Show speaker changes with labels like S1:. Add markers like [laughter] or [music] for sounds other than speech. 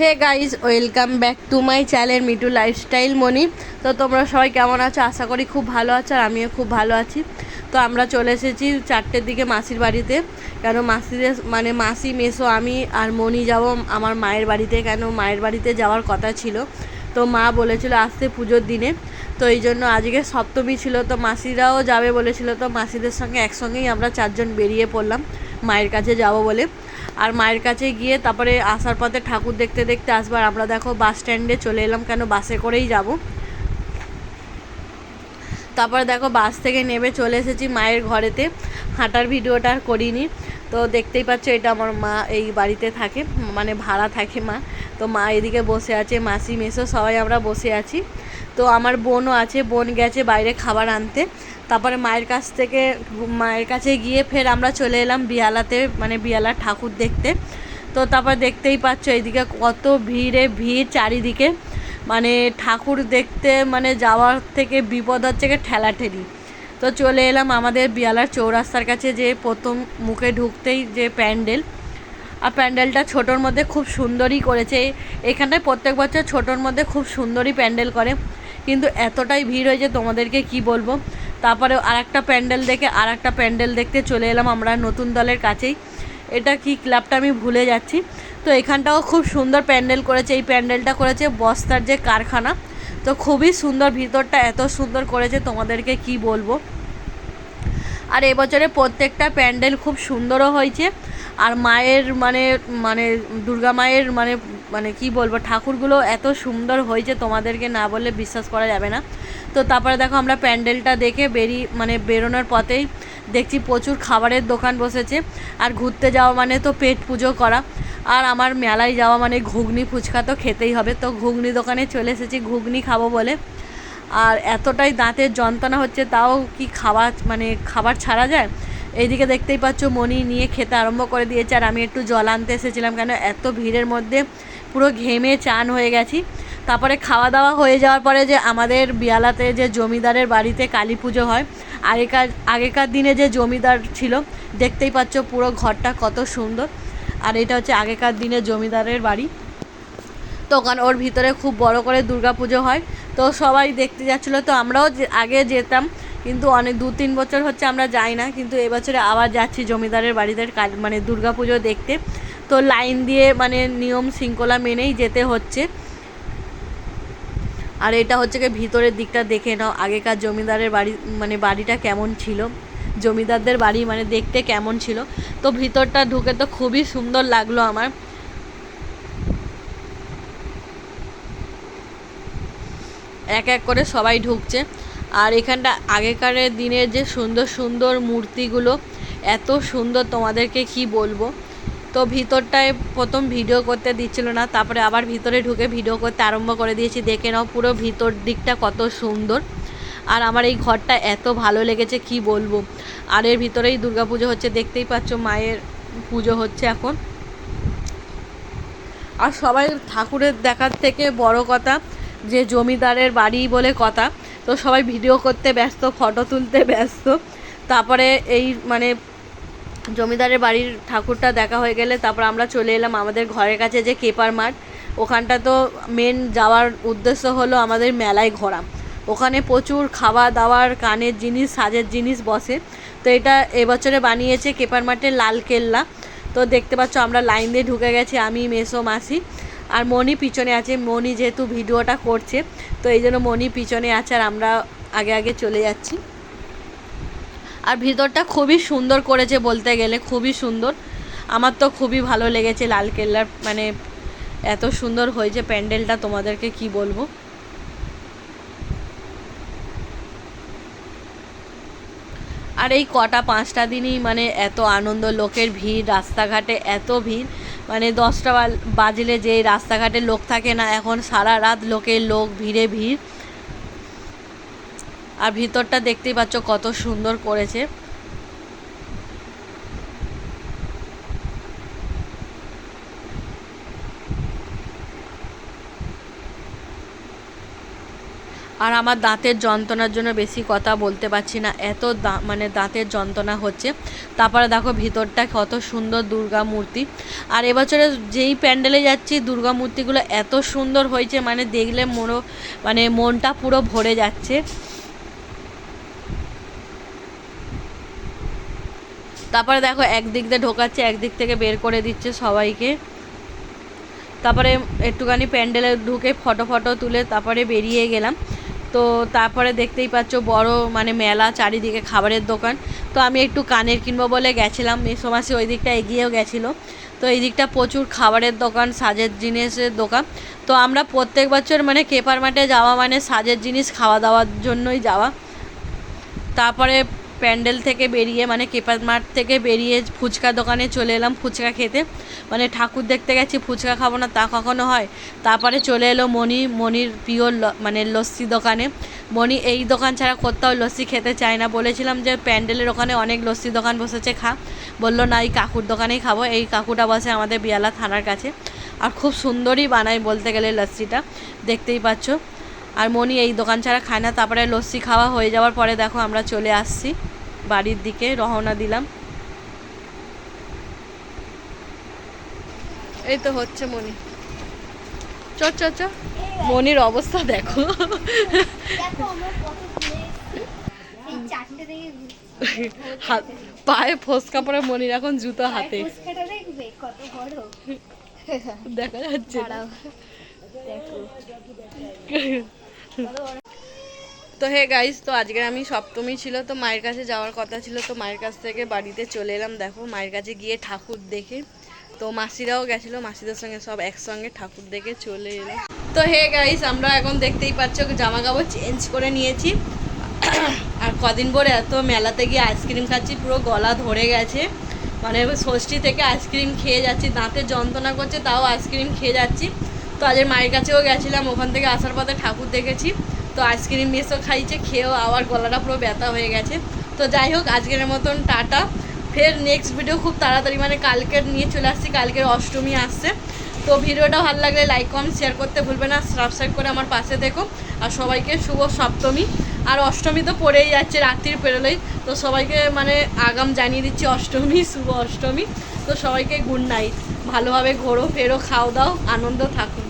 S1: Hey guys welcome back to my channel Mitu lifestyle Moni তো তোমরা সবাই কেমন আছো? আশা করি খুব ভালো আছো আর আমিও খুব ভালো আছি। তো আমরা চলে এসেছি চারটের দিকে মাসির বাড়িতে। কেন মাসিদের মানে মাসি, মেসো, আমি আর মনি যাব আমার মায়ের বাড়িতে। কেন মায়ের বাড়িতে যাওয়ার কথা ছিল। তো মা বলেছিল আসতে পুজোর দিনে। তো এই জন্য আজকে সপ্তমী ছিল। তো মাসিরাও যাবে বলেছিল। তো মাসিদের সঙ্গে একসঙ্গেই আমরা চারজন বেরিয়ে পড়লাম মায়ের কাছে যাব বলে। আর মায়ের কাছে গিয়ে তারপরে আসার পথে ঠাকুর দেখতে দেখতে আসবার আমরা দেখো বাস স্ট্যান্ডে চলে এলাম কেন বাসে করেই যাব। তারপরে দেখো বাস থেকে নেমে চলে এসেছি মায়ের ঘরেতে, হাঁটার ভিডিওটা আর করিনি। তো দেখতেই পাচ্ছ এটা আমার মা এই বাড়িতে থাকে মানে ভাড়া থাকে মা। তো মা এদিকে বসে আছে, মাসি, মেসো সবাই আমরা বসে আছি। তো আমার বোনও আছে, বোন গেছে বাইরে খাবার আনতে। তারপরে মায়ের কাছ থেকে, মায়ের কাছে গিয়ে ফের আমরা চলে এলাম বিয়ালাতে মানে বিয়ালার ঠাকুর দেখতে। তো তারপর দেখতেই পাচ্ছ এইদিকে কত ভিড়ে ভিড় চারিদিকে। মানে ঠাকুর দেখতে মানে যাওয়ার থেকে বিপদ হচ্ছে গিয়ে ঠেলাঠেলি। তো চলে এলাম আমাদের বিয়ালার চৌরাস্তার কাছে যে প্রথম মুখে ঢুকতেই যে প্যান্ডেল। আর প্যান্ডেলটা ছোটোর মধ্যে খুব সুন্দরই করেছে। এখানটায় প্রত্যেক বছর ছোটোর মধ্যে খুব সুন্দরই প্যান্ডেল করে। কিন্তু এতটাই ভিড় হয়েছে, তোমাদেরকে কি বলব? তারপরে আর একটা প্যান্ডেল দেখে আর একটা প্যান্ডেল দেখতে চলে এলাম আমরা নতুন দলের কাছেই। এটা কি ক্লাবটা আমি ভুলে যাচ্ছি। তো এখানটাও খুব সুন্দর প্যান্ডেল করেছে, এই প্যান্ডেলটা করেছে বস্তার যে কারখানা। তো খুবই সুন্দর, ভিতরটা এত সুন্দর করেছে, তোমাদেরকে কি বলব। আর এবছরে প্রত্যেকটা প্যান্ডেল খুব সুন্দরও হয়েছে। আর মায়ের মানে মানে দুর্গা মায়ের মানে মানে কি বলব, ঠাকুরগুলো এত সুন্দর হয়েছে তোমাদেরকে না বললে বিশ্বাস করা যাবে না। তো তারপরে দেখো আমরা প্যান্ডেলটা দেখে বেরিয়ে মানে বেরোনোর পথেই দেখছি প্রচুর খাবারের দোকান বসেছে। আর ঘুরতে যাওয়া মানে তো পেট পুজো করা। আর আমার মেলায় যাওয়া মানে ঘুগনি ফুচকা তো খেতেই হবে। তো ঘুগনি দোকানে চলে এসেছি ঘুগনি খাব বলে। আর এতটাই দাঁতের যন্ত্রণা হচ্ছে, তাও কি খাবার মানে খাবার ছাড়া যায়? এইদিকে দেখতেই পাচ্ছ মনি নিয়ে খেতে আরম্ভ করে দিয়েছে, আর আমি একটু জল আনতে এসেছিলাম কেন এত ভিড়ের মধ্যে পুরো ঘেমে চান হয়ে গেছি। তারপরে খাওয়া দাওয়া হয়ে যাওয়ার পরে যে আমাদের বিয়ালাতে যে জমিদারের বাড়িতে কালী পুজো হয়, আগেকার আগেকার দিনে যে জমিদার ছিল, দেখতেই পাচ্ছ পুরো ঘরটা কত সুন্দর। আর এটা হচ্ছে আগেকার দিনে জমিদারের বাড়ি। তো ওখানে ওর ভিতরে খুব বড় করে দুর্গা পুজো হয়, তো সবাই দেখতে যাচ্ছিল। তো আমরাও আগে যেতাম কিন্তু অনেক দু তিন বছর হচ্ছে আমরা যাই না, কিন্তু এবছরে আবার যাচ্ছি জমিদারের বাড়িতে কাজ মানে পুজো দেখতে। তো লাইন দিয়ে মানে নিয়ম শৃঙ্খলা মেনেই যেতে হচ্ছে। আর এটা হচ্ছে কি ভিতরের দিকটা দেখে নাও, আগেকার জমিদারের বাড়ি মানে বাড়িটা কেমন ছিল। জমিদারদের বাড়ি মানে দেখতে কেমন ছিল। তো ভিতরটা ঢুকে তো খুবই সুন্দর লাগল আমার। এক এক করে সবাই ঢুকছে। আর এখানটা আগেকারের দিনের যে সুন্দর সুন্দর মূর্তিগুলো, এত সুন্দর তোমাদেরকে কি বলব? তো ভিতরটায় প্রথম ভিডিও করতে দিচ্ছিল না, তারপরে আবার ভিতরে ঢুকে ভিডিও করতে আরম্ভ করে দিয়েছি। দেখে নাও পুরো ভিতর দিকটা কত সুন্দর। আর আমার এই ঘরটা এত ভালো লেগেছে, কি বলব? আর এর ভিতরেই পুজো হচ্ছে, দেখতেই পাচ্ছ মায়ের পুজো হচ্ছে এখন। আর সবাই ঠাকুরের দেখার থেকে বড় কথা, যে জমিদারের বাড়ি বলে কথা তো সবাই ভিডিও করতে ব্যস্ত ফটো তুলতে ব্যস্ত। তারপরে এই মানে জমিদারের বাড়ির ঠাকুরটা দেখা হয়ে গেলে তারপর আমরা চলে এলাম আমাদের ঘরের কাছে যে কেপার মাঠ। ওখানটা তো মেন যাওয়ার উদ্দেশ্য হলো আমাদের মেলায় ঘোরা। ওখানে প্রচুর খাওয়া দাওয়ার কানের জিনিস, সাজের জিনিস বসে। তো এটা এবছরে বানিয়েছে কেপার মাঠের লাল কেল্লা। তো দেখতে পাচ্ছ আমরা লাইন দিয়ে ঢুকে গেছি আমি, মেসো, মাসি। আর মনি পিছনে আছে, মনি যেহেতু ভিডিওটা করছে, তো এই জন্য মনি পিছনে আছে আর আমরা আগে আগে চলে যাচ্ছি। আর ভিতরটা খুবই সুন্দর করেছে বলতে গেলে, খুবই সুন্দর। আমার তো খুবই ভালো লেগেছে লালকেল্লার মানে এত সুন্দর হয়েছে প্যান্ডেলটা, তোমাদেরকে কি বলব? আর এই কটা পাঁচটা দিনই মানে এত আনন্দ, লোকের ভিড়, রাস্তাঘাটে এত ভিড়। মানে দশটা বাজলে যে রাস্তাঘাটে লোক থাকে না, এখন সারা রাত লোকের লোক, ভিড়ে ভিড়। আর ভিতরটা দেখতেই পাচ্ছ কত সুন্দর করেছে। আর আমার দাঁতের যন্ত্রণার জন্য বেশি কথা বলতে পারছি না। এত দা- মানে দাঁতের যন্ত্রণা হচ্ছে। তারপরে দেখো ভিতরটা কত সুন্দর দুর্গা মূর্তি। আর এবছরে যেই প্যান্ডেলে যাচ্ছি, দুর্গা মূর্তিগুলো এত সুন্দর হয়েছে মানে দেখলে মনো মানে মনটা পুরো ভরে যাচ্ছে। তারপরে দেখো একদিক দিয়ে ঢোকাচ্ছে, একদিক থেকে বের করে দিচ্ছে সবাইকে। তারপরে একটুখানি প্যান্ডেলে ঢুকে ফটো ফটো তুলে তারপরে বেরিয়ে গেলাম। তো তারপরে দেখতেই পাচ্ছ বড় মানে মেলা চারিদিকে খাবারের দোকান। তো আমি একটু কানের কিনবো বলে গেছিলাম, মেসোমাসি ওই দিকটা এগিয়েও গেছিল। তো এই দিকটা প্রচুর খাবারের দোকান, সাজের জিনিসের দোকান। তো আমরা প্রত্যেক বছর মানে কেপার মাঠে যাওয়া মানে সাজের জিনিস খাওয়া দাওয়ার জন্যই যাওয়া। তারপরে প্যান্ডেল থেকে বেরিয়ে মানে কেপার মাঠ থেকে বেরিয়ে ফুচকা দোকানে চলে এলাম ফুচকা খেতে। মানে ঠাকুর দেখতে গেছি, ফুচকা খাব না তা কখনো হয়। তারপরে চলে এলো মণি, মণির প্রিয় মানে লস্যি দোকানে। মণি, এই দোকান ছাড়া কোথাও লস্যি খেতে চায় না। বলেছিলাম যে, প্যান্ডেলের ওখানে অনেক লস্যি দোকান বসেছে, খা। বলল, না, এই কাকুর দোকানেই খাব। এই কাকুটা বসে আমাদের বিয়ালা থানার কাছে। আর খুব সুন্দরই বানায় বলতে গেলে লস্যিটা। দেখতেই পাচ্ছ। আর মনি এই দোকান ছাড়া খায় না তারপরে লস্যি খাওয়া হয়ে যাওয়ার পরে দেখো আমরা চলে আসছি। বাড়ির দিকে রওনা দিলাম। এই তো হচ্ছে মনি। চ চ চ মনির অবস্থা দেখো। হাত পায়ে ফোসকা পরে মনির এখন জুতো হাতে। দেখা যাচ্ছে।
S2: দেখো। [laughs]
S1: তো হে গাইস তো আজকে আমি সপ্তমী ছিল, তো মায়ের কাছে যাওয়ার কথা ছিল, তো মায়ের কাছ থেকে বাড়িতে চলে এলাম। দেখো, মায়ের কাছে গিয়ে ঠাকুর দেখে, তো মাসিরাও গেছিল, মাসিদের সঙ্গে সব একসঙ্গে ঠাকুর দেখে চলে এলাম। তো হে গাইস আমরা এখন দেখতেই পাচ্ছ জামা কাপড় চেঞ্জ করে নিয়েছি। আর কদিন পরে এত মেলাতে গিয়ে আইসক্রিম খাচ্ছি, পুরো গলা ধরে গেছে। মানে ষষ্ঠী থেকে আইসক্রিম খেয়ে যাচ্ছি দাঁতে যন্ত্রণা করছে, তাও আইসক্রিম খেয়ে যাচ্ছি। তো আজের মায়ের কাছেও গেছিলাম, ওখান থেকে আসার পথে ঠাকুর দেখেছি। তো আইসক্রিম মেসও খাইছে, খেয়েও আবার গলাটা পুরো ব্যথা হয়ে গেছে। তো যাই হোক, আজকের মতন টাটা। ফের নেক্সট ভিডিও খুব তাড়াতাড়ি মানে কালকের নিয়ে চলে আসছি, কালকের অষ্টমী আসছে। তো ভিডিওটা ভালো লাগলে লাইক কমেন্ট শেয়ার করতে ভুলবে না। সাবস্ক্রাইব করে আমার পাশে দেখো। আর সবাইকে শুভ সপ্তমী। আর অষ্টমী তো পড়েই যাচ্ছে রাত্রির পেরোলেই। তো সবাইকে মানে আগাম জানিয়ে দিচ্ছি, অষ্টমী, শুভ অষ্টমী। তো সবাইকে গুড নাইট ভালোভাবে ঘোরো, ফেরো খাও দাও, আনন্দ থাকুন